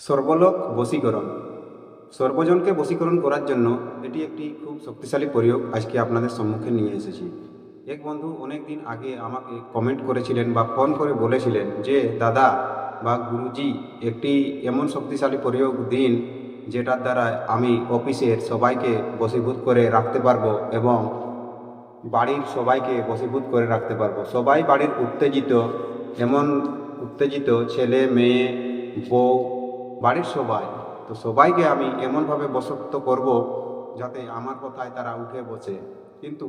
সর্বলোক বশীকরণ। সর্বজনকে বশীকরণ করার জন্য এটি একটি খুব শক্তিশালী প্রয়োগ আজকে আপনাদের সম্মুখে নিয়ে এসেছি। এক বন্ধু অনেক দিন আগে আমাকে কমেন্ট করেছিলেন বা ফোন করে বলেছিলেন যে, দাদা বা গুরুজি, একটি এমন শক্তিশালী প্রয়োগ দিন যেটার দ্বারা আমি অফিসের সবাইকে বশীভূত করে রাখতে পারব এবং বাড়ির সবাইকে বশীভূত করে রাখতে পারব। সবাই বাড়ির উত্তেজিত, এমন উত্তেজিত ছেলে, মেয়ে, বউ বাড়ির সবাই। তো সবাইকে আমি এমনভাবে বশক্ত করব যাতে আমার কথায় তারা উঠে বসে। কিন্তু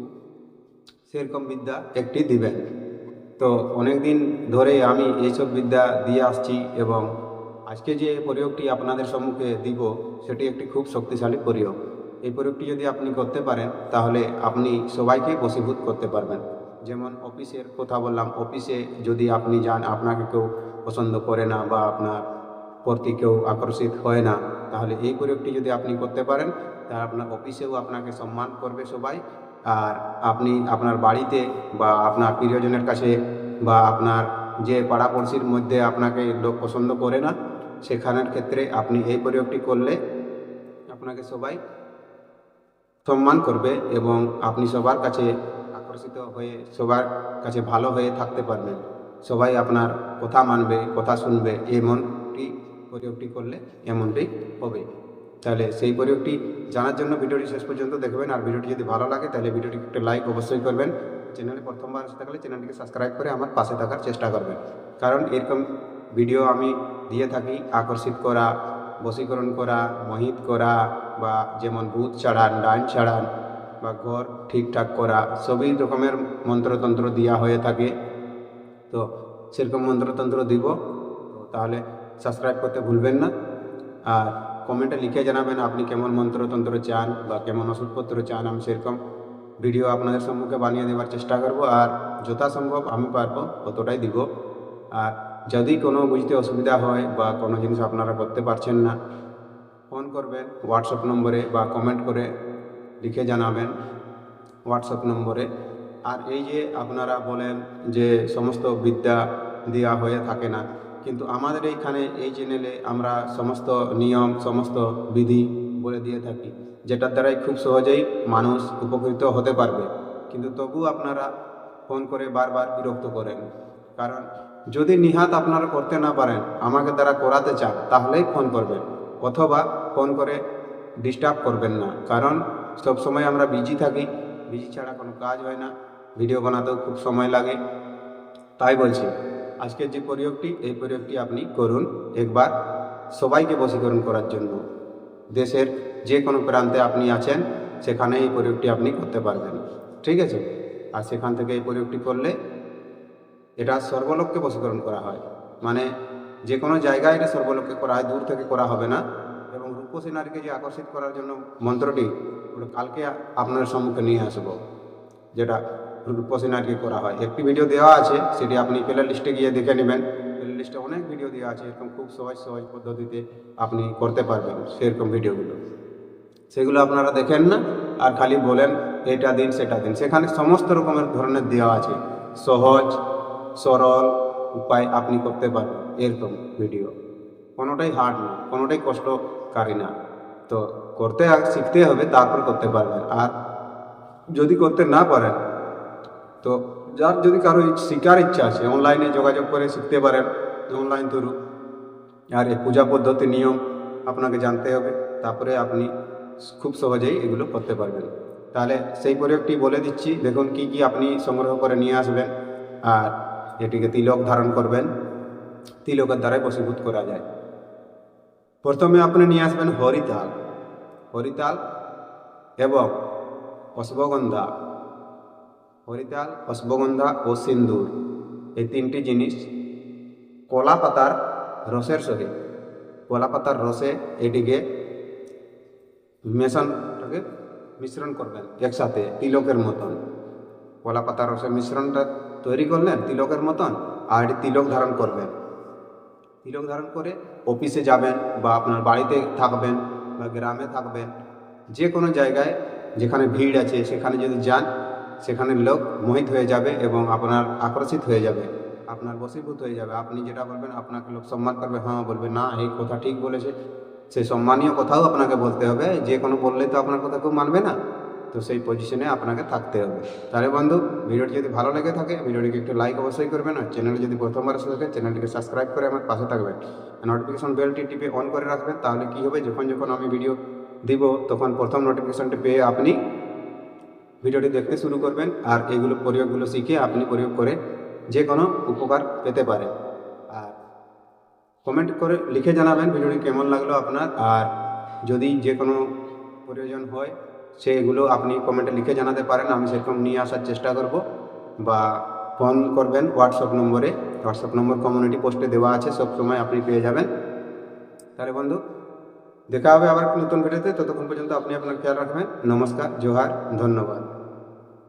সেরকম বিদ্যা একটি দিবেন তো অনেক দিন ধরে আমি এইসব বিদ্যা দিয়ে আসছি এবং আজকে যে প্রয়োগটি আপনাদের সম্মুখে দিব, সেটি একটি খুব শক্তিশালী প্রয়োগ। এই প্রয়োগটি যদি আপনি করতে পারেন, তাহলে আপনি সবাইকে বশীভূত করতে পারবেন। যেমন অফিসের কথা বললাম, অফিসে যদি আপনি যান, আপনাকে কেউ পছন্দ করে না বা আপনার প্রতি কেউ আকর্ষিত হয় না। তাহলে এই প্রয়োগটি যদি আপনি করতে পারেন, তাহলে আপনার অফিসেও আপনাকে সম্মান করবে সবাই। আর আপনি আপনার বাড়িতে বা আপনার প্রিয়জনের কাছে বা আপনার যে পাড়াপড়শির মধ্যে আপনাকে লোক পছন্দ করে না, সেখানের ক্ষেত্রে আপনি এই প্রয়োগটি করলে আপনাকে সবাই সম্মান করবে এবং আপনি সবার কাছে আকর্ষিত হয়ে, সবার কাছে ভালো হয়ে থাকতে পারবেন। সবাই আপনার কথা মানবে, কথা শুনবে, এমনটি প্রয়োগটি করলে এমনটি হবে। তাহলে সেই প্রয়োগটি জানার জন্য ভিডিওটি শেষ পর্যন্ত দেখবেন আর ভিডিওটি যদি ভালো লাগে, তাহলে ভিডিওটি একটা লাইক অবশ্যই করবেন। চ্যানেলে প্রথমবার আসতে থাকলে চ্যানেলটিকে সাবস্ক্রাইব করে আমার পাশে থাকার চেষ্টা করবেন। কারণ এরকম ভিডিও আমি দিয়ে থাকি। আকর্ষিত করা, বশীকরণ করা, মোহিত করা বা যেমন ভূত ছাড়ান ডান ছাড়ান বা ঘর ঠিকঠাক করা, সবই রকমের মন্ত্রতন্ত্র দেওয়া হয়ে থাকে। তো সেরকম মন্ত্রতন্ত্র দিব। তাহলে সাবস্ক্রাইব করতে ভুলবেন না। আর কমেন্টে লিখে জানাবেন আপনি কেমন মন্ত্রতন্ত্র চান বা কেমন ওষুধপত্র চান, আমি সেরকম ভিডিও আপনাদের সম্মুখে বানিয়ে দেওয়ার চেষ্টা করব। আর যথাসম্ভব আমি পারব, ততটাই দিব। আর যদি কোনো বুঝতে অসুবিধা হয় বা কোনো জিনিস আপনারা করতে পারছেন না ফোন করবেন হোয়াটসঅ্যাপ নম্বরে বা কমেন্ট করে লিখে জানাবেন হোয়াটসঅ্যাপ নম্বরে। আর এই যে আপনারা বলেন যে সমস্ত বিদ্যা দেওয়া হয়ে থাকে না কিন্তু আমাদের এইখানে এই চ্যানেলে আমরা সমস্ত নিয়ম, সমস্ত বিধি বলে দিয়ে থাকি, যেটার দ্বারাই খুব সহজেই মানুষ উপকৃত হতে পারবে। কিন্তু তবু আপনারা ফোন করে বারবার বিরক্ত করেন। কারণ যদি নিহাত আপনারা করতে না পারেন, আমাকে দ্বারা করাতে চান, তাহলেই ফোন করবেন, অথবা ফোন করে ডিস্টার্ব করবেন না। কারণ সব সময় আমরা বিজি থাকি বিজি ছাড়া কোনো কাজ হয় না ভিডিও বানাতেও খুব সময় লাগে। তাই বলছি আজকের যে প্রয়োগটি, এই প্রয়োগটি আপনি করুন একবার সবাইকে বশীকরণ করার জন্য। দেশের যে কোনো প্রান্তে আপনি আছেন, সেখানে এই প্রয়োগটি আপনি করতে পারবেন। ঠিক আছে? আর সেখান থেকে এই প্রয়োগটি করলে এটা সর্বলোককে বশীকরণ করা হয়। মানে যে কোনো জায়গায় এটা সর্বলোককে করা হয়, দূর থেকে করা হবে না। এবং রূপসী নারীকে যে আকর্ষিত করার জন্য মন্ত্রটি কালকে আপনার সম্মুখে নিয়ে আসব। যেটা রূপসী নারীকে করা হয়। একটি ভিডিও দেওয়া আছে, সেটি আপনি প্লে লিস্টে গিয়ে দেখে নেবেন। প্লে লিস্টে অনেক ভিডিও দেওয়া আছে, এরকম খুব সহজ সহজ পদ্ধতিতে আপনি করতে পারবেন সেরকম ভিডিওগুলো সেগুলো আপনারা দেখেন না, আর খালি বলেন, এটা দিন, সেটা দিন। সেখানে সমস্ত রকমের ধরনের দেওয়া আছে। সহজ, সরল উপায় আপনি করতে পারবেন এরকম ভিডিও কোনোটাই হার্ড না, কোনোটাই কষ্টকারী না। তো করতে শিখতে হবে, তারপর করতে পারবেন। আর যদি করতে না পারেন তো যার যদি কারও শিকার ইচ্ছা আছে অনলাইনে যোগাযোগ করে শিখতে পারেন অনলাইন থ্রু আর এই পূজা পদ্ধতি, নিয়ম আপনাকে জানতে হবে, তারপরে আপনি খুব সহজেই এগুলো করতে পারবেন। তাহলে সেই প্রয়োগটি বলে দিচ্ছি, দেখুন কি কি আপনি সংগ্রহ করে নিয়ে আসবেন, আর এটিকে তিলক ধারণ করবেন, তিলকের দ্বারাই বশীভূত করা যায়। প্রথমে আপনি নিয়ে আসবেন হরিতাল। হরিতাল এবং অশ্বগন্ধা। হরিতাল অশ্বগন্ধা ও সিন্দুর। এই তিনটি জিনিস কলা পাতার রসের সহিত। কলা পাতার রসে এটিকে মেশানটাকে মিশ্রণ করবেন একসাথে, তিলকের মতন। কলা পাতার রসের মিশ্রণটা তৈরি করলেন তিলকের মতন আর এটি তিলক ধারণ করবেন। তিলক ধারণ করে অফিসে যাবেন বা আপনার বাড়িতে থাকবেন বা গ্রামে থাকবেন যে কোনো জায়গায় যেখানে ভিড় আছে সেখানে যদি যান সেখানে লোক মোহিত হয়ে যাবে এবং আপনার আকর্ষিত হয়ে যাবে। আপনার বসীভূত হয়ে যাবে। আপনি যেটা বলবেন, আপনাকে লোক সম্মান করবে। হ্যাঁ বলবে, না, এই কথা ঠিক বলেছে। সেই সম্মানীয় কথাও আপনাকে বলতে হবে। যে কোনো বললে তো আপনার কথা কেউ মানবে না। তো সেই পজিশনে আপনাকে থাকতে হবে। তাহলে বন্ধু, ভিডিওটি যদি ভালো লেগে থাকে, ভিডিওটিকে একটু লাইক অবশ্যই করবেন। আর চ্যানেলে যদি প্রথমবার এসে থাকে চ্যানেলটিকে সাবস্ক্রাইব করে আমার পাশে থাকবেন। নোটিফিকেশন বেলটি টিপে অন করে রাখবেন। তাহলে কী হবে? যখন যখন আমি ভিডিও দিব, তখন প্রথম নোটিফিকেশনটি পেয়ে আপনি ভিডিওটি দেখতে শুরু করবেন আর এগুলো প্রয়োগগুলো শিখে আপনি প্রয়োগ করে যে কোনো উপকার পেতে পারেন। আর কমেন্ট করে লিখে জানাবেন ভিডিওটি কেমন লাগল আপনার। আর যদি যে কোনো প্রয়োজন হয়, সেগুলো আপনি কমেন্টে লিখে জানাতে পারেন, আমি সেরকম নিয়ে আসার চেষ্টা করব। বা ফোন করবেন হোয়াটসঅ্যাপ নম্বরে হোয়াটসঅ্যাপ নম্বর কমিউনিটি পোস্টে দেওয়া আছে, সব সময় আপনি পেয়ে যাবেন। তাহলে বন্ধু, দেখা হবে আবার নতুন ভিডিওতে, ততক্ষণ পর্যন্ত আপনি আপনার খেয়াল রাখবেন। নমস্কার, জোহার, ধন্যবাদ।